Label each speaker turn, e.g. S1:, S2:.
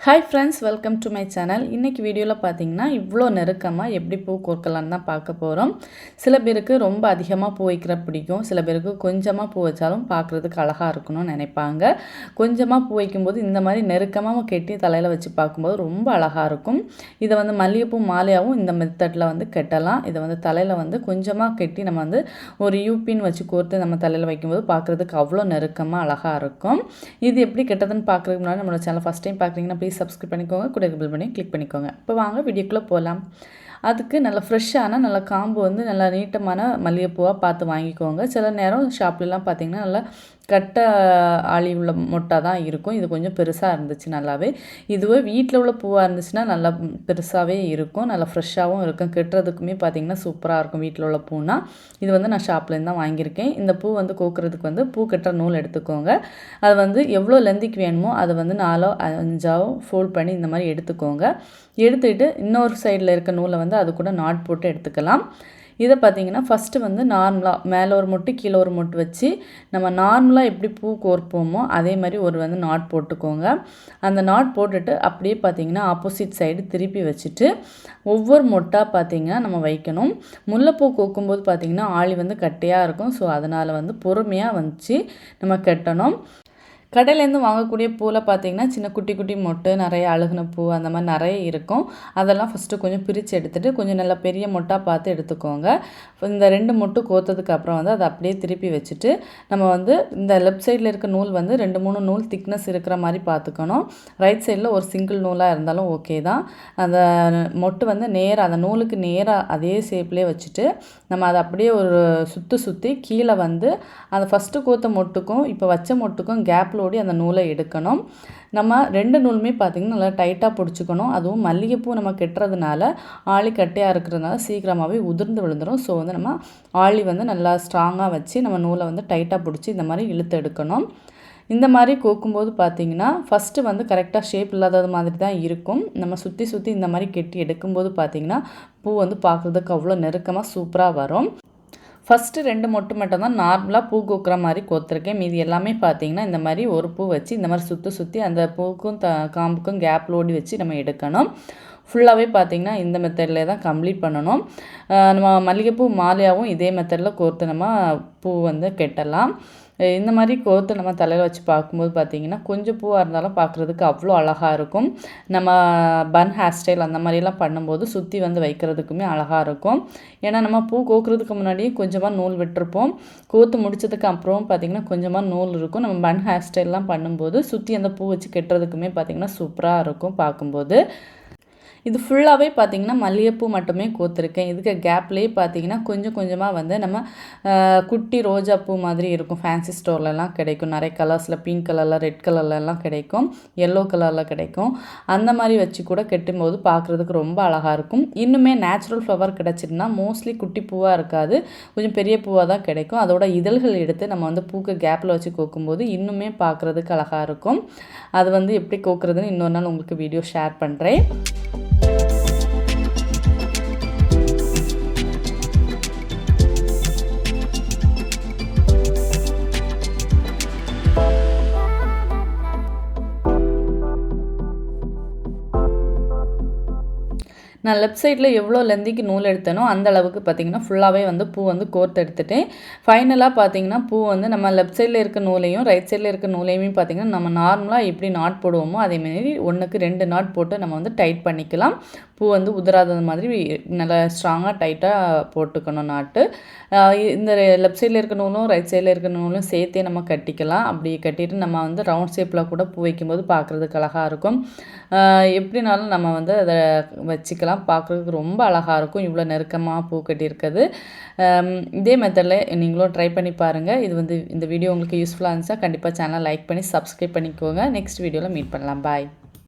S1: Hi friends welcome to my channel இன்றைக்கி வீடியோவில் பார்த்தீங்கன்னா இவ்வளோ நெருக்கமாக எப்படி பூ கோர்க்கலான்னு தான் பார்க்க போகிறோம் சில பேருக்கு ரொம்ப அதிகமாக பூ வைக்கிற பிடிக்கும். சில பேருக்கு கொஞ்சமாக பூ வச்சாலும் பார்க்குறதுக்கு அழகாக இருக்கணும்னு நினைப்பாங்க. கொஞ்சமாக பூ வைக்கும்போது இந்த மாதிரி நெருக்கமாக கெட்டி தலையில் வச்சு பார்க்கும்போது ரொம்ப அழகாக இருக்கும். இதை வந்து மல்லிகைப்பூ மாலையாகவும் இந்த மெத்தடில் வந்து கெட்டலாம். இதை வந்து தலையில் வந்து கொஞ்சமாக கெட்டி நம்ம வந்து ஒரு யூபின் வச்சு கோர்த்து நம்ம தலையில் வைக்கும்போது பார்க்குறதுக்கு அவ்வளோ நெருக்கமாக அழகாக இருக்கும். இது எப்படி கெட்டதுன்னு பார்க்குறதுக்கு முன்னாடி நம்மளோட சேனல் ஃபஸ்ட் டைம் பார்க்குறீங்கன்னா ப்ளீஸ் சப்ஸ்கிரைப் பண்ணிக்கோங்க. கூட பில் பண்ணி கிளிக் பண்ணிக்கோங்க. இப்போ வாங்க வீடியோக்குள்ளே போகலாம் அதுக்கு நல்ல ஃப்ரெஷ்ஷான நல்ல காம்பு வந்து நல்லா நீட்டமான மல்லிகைப்பூவாக பார்த்து வாங்கிக்கோங்க. சில நேரம் ஷாப்லலாம் பார்த்திங்கன்னா நல்லா கட்டை ஆளி உள்ள மொட்டை தான் இருக்கும். இது கொஞ்சம் பெருசாக இருந்துச்சு நல்லாவே. இதுவே வீட்டில் உள்ள பூவாக இருந்துச்சுன்னா நல்லா பெருசாகவே இருக்கும். நல்லா ஃப்ரெஷ்ஷாகவும் இருக்கும். கெட்டுறதுக்குமே பார்த்திங்கன்னா சூப்பராக இருக்கும் வீட்டில் உள்ள பூனா இது வந்து நான் ஷாப்லேருந்து தான் வாங்கியிருக்கேன். இந்த பூ வந்து கோக்குறதுக்கு வந்து பூ கட்டுற நூல் எடுத்துக்கோங்க. அது வந்து எவ்வளோ லெந்திக்கு வேணுமோ அதை வந்து நாலோ அஞ்சாவோ ஃபோல்ட் பண்ணி இந்த மாதிரி எடுத்துக்கோங்க. எடுத்துக்கிட்டு இன்னொரு சைடில் இருக்க நூலை வந்து அது கூட நாட் போட்டு எடுத்துக்கலாம். இதை பார்த்திங்கன்னா ஃபஸ்ட்டு வந்து நார்மலாக மேலே ஒரு மொட்டு கீழே ஒரு மொட்டு வச்சு நம்ம நார்மலாக எப்படி பூ கோர்ப்போமோ அதே மாதிரி ஒரு வந்து நாட் போட்டுக்கோங்க. அந்த நாட் போட்டுட்டு அப்படியே பார்த்திங்கன்னா ஆப்போசிட் சைடு திருப்பி வச்சுட்டு ஒவ்வொரு மொட்டாக பார்த்திங்கன்னா நம்ம வைக்கணும். முல்லைப்பூ கோக்கும்போது பார்த்திங்கன்னா ஆளி வந்து கட்டையாக இருக்கும். ஸோ அதனால் வந்து பொறுமையாக வந்துச்சு நம்ம கட்டணும். கடையிலேருந்து வாங்கக்கூடிய பூவில் பார்த்தீங்கன்னா சின்ன குட்டி குட்டி மொட்டு நிறைய அழுகுன பூ அந்த மாதிரி நிறைய இருக்கும். அதெல்லாம் ஃபஸ்ட்டு கொஞ்சம் பிரித்து எடுத்துகிட்டு கொஞ்சம் நல்லா பெரிய மொட்டாக பார்த்து எடுத்துக்கோங்க. இந்த ரெண்டு மொட்டு கோத்ததுக்கு அப்புறம் வந்து அதை அப்படியே திருப்பி வச்சுட்டு நம்ம வந்து இந்த லெஃப்ட் சைடில் இருக்க நூல் வந்து ரெண்டு மூணு நூல் திக்னஸ் இருக்கிற மாதிரி பார்த்துக்கணும். ரைட் சைடில் ஒரு சிங்கிள் நூலாக இருந்தாலும் ஓகே தான். அந்த மொட்டு வந்து நேராக அந்த நூலுக்கு நேராக அதே ஷேப்லேயே வச்சுட்டு நம்ம அதை அப்படியே ஒரு சுற்றி சுற்றி கீழே வந்து அந்த ஃபஸ்ட்டு கோத்த மொட்டுக்கும் இப்போ வச்ச மொட்டுக்கும் கேப் ஓடி அந்த நூலை எடுக்கணும். நம்ம ரெண்டு நூலுமே பார்த்திங்கன்னா நல்லா டைட்டாக பிடிச்சிக்கணும். அதுவும் மல்லிகைப்பூ நம்ம கெட்டுறதுனால ஆளி கட்டையாக இருக்கிறதுனால சீக்கிரமாகவே உதிர்ந்து விழுந்துடும் ஸோ வந்து நம்ம ஆளி வந்து நல்லா ஸ்ட்ராங்காக வச்சு நம்ம நூலை வந்து டைட்டாக பிடிச்சி இந்த மாதிரி இழுத்து எடுக்கணும். இந்த மாதிரி கோக்கும்போது பார்த்தீங்கன்னா ஃபஸ்ட்டு வந்து கரெக்டாக ஷேப் இல்லாதது மாதிரி தான் இருக்கும். நம்ம சுற்றி சுற்றி இந்த மாதிரி கெட்டி எடுக்கும்போது பார்த்திங்கன்னா பூ வந்து பார்க்குறதுக்கு அவ்வளோ நெருக்கமாக சூப்பராக வரும். ஃபஸ்ட்டு ரெண்டு மொட்டு மட்டும் தான் நார்மலாக பூ கோக்குற மாதிரி கோத்துருக்கேன். மீதி எல்லாமே பார்த்தீங்கன்னா இந்த மாதிரி ஒரு பூ வச்சு இந்த மாதிரி சுற்றி சுற்றி அந்த பூக்கும் த காம்புக்கும் கேப் லோடி வச்சு நம்ம எடுக்கணும். ஃபுல்லாகவே பார்த்திங்கன்னா இந்த மெத்தடில் தான் கம்ப்ளீட் பண்ணணும். நம்ம மல்லிகைப்பூ மாலையாகவும் இதே மெத்தடில் கோர்த்து நம்ம பூ வந்து கெட்டலாம். இந்த மாதிரி கோர்த்து நம்ம தலையில் வச்சு பார்க்கும்போது பார்த்திங்கன்னா கொஞ்சம் பூவாக இருந்தாலும் பார்க்குறதுக்கு அவ்வளோ அழகாக இருக்கும். நம்ம பன் ஹேர் ஸ்டைல் அந்த மாதிரிலாம் பண்ணும்போது சுற்றி வந்து வைக்கிறதுக்குமே அழகாக இருக்கும். ஏன்னா நம்ம பூ கோக்குறதுக்கு முன்னாடியே கொஞ்சமாக நூல் விட்டுருப்போம். கோர்த்து முடிச்சதுக்கு அப்புறம் பார்த்திங்கன்னா கொஞ்சமாக நூல் இருக்கும். நம்ம பன் ஹேர் ஸ்டைல்லாம் பண்ணும்போது சுற்றி அந்த பூ வச்சு கெட்டுறதுக்குமே பார்த்திங்கன்னா சூப்பராக இருக்கும் பார்க்கும்போது. இது ஃபுல்லாகவே பார்த்திங்கன்னா மல்லிகைப்பூ மட்டுமே கோத்துருக்கேன். இதுக்கு கேப்லேயே பார்த்திங்கன்னா கொஞ்சம் கொஞ்சமாக வந்து நம்ம குட்டி ரோஜா பூ மாதிரி இருக்கும். ஃபேன்சி ஸ்டோர்லலாம் கிடைக்கும். நிறைய கலர்ஸில் பிங்க் கலரில் ரெட் கலர்லலாம் கிடைக்கும். எல்லோ கலரில் கிடைக்கும். அந்த மாதிரி வச்சு கூட கெட்டும்போது பார்க்குறதுக்கு ரொம்ப அழகாக இருக்கும். இன்னுமே நேச்சுரல் ஃப்ளவர் கிடச்சிட்டுனா மோஸ்ட்லி குட்டி பூவாக இருக்காது. கொஞ்சம் பெரிய பூவாக தான் கிடைக்கும். அதோட இதழ்கள் எடுத்து நம்ம வந்து பூக்கு கேப்பில் வச்சு கோக்கும்போது இன்னுமே பார்க்குறதுக்கு அழகாக இருக்கும். அது வந்து எப்படி கோக்குறதுன்னு இன்னொரு நாள் உங்களுக்கு வீடியோ ஷேர் பண்ணுறேன் நான் லெஃப்ட் சைடில் எவ்வளோ லெந்திக்கு நூல் எடுத்தனோ அந்த அளவுக்கு பார்த்திங்கன்னா ஃபுல்லாகவே வந்து பூ வந்து கோர்த்து எடுத்துட்டேன். ஃபைனலாக பார்த்திங்கன்னா பூ வந்து நம்ம லெஃப்ட் சைடில் இருக்க நூலையும் ரைட் சைடில் இருக்க நூலையுமே பார்த்திங்கன்னா நம்ம நார்மலாக எப்படி நாட் போடுவோமோ அதேமாரி ஒன்றுக்கு ரெண்டு நாட் போட்டு நம்ம வந்து டைட் பண்ணிக்கலாம். பூ வந்து உதிராத மாதிரி நல்லா ஸ்ட்ராங்காக டைட்டாக போட்டுக்கணும் நாட்டு. இந்த லெஃப்ட் சைடில் இருக்க நூலும் ரைட் சைடில் இருக்க நூலும் சேர்த்தே நம்ம கட்டிக்கலாம். அப்படி கட்டிட்டு நம்ம வந்து ரவுண்ட் ஷேப்பில் கூட பூ வைக்கும்போது பார்க்குறதுக்கு அழகாக இருக்கும். எப்படினாலும் நம்ம வந்து அதை வச்சுக்கலாம். பார்க்குறதுக்கு ரொம்ப அழகாக இருக்கும். இவ்வளோ நெருக்கமாக பூ கட்டியிருக்குது இதே மெத்தடில் நீங்களும் ட்ரை பண்ணி பாருங்கள் இது வந்து இந்த வீடியோ உங்களுக்கு யூஸ்ஃபுல்லாக இருந்துச்சா கண்டிப்பாக சேனலை லைக் பண்ணி சப்ஸ்கிரைப் பண்ணிக்கோங்க. நெக்ஸ்ட் வீடியோவில் மீட் பண்ணலாம். பாய்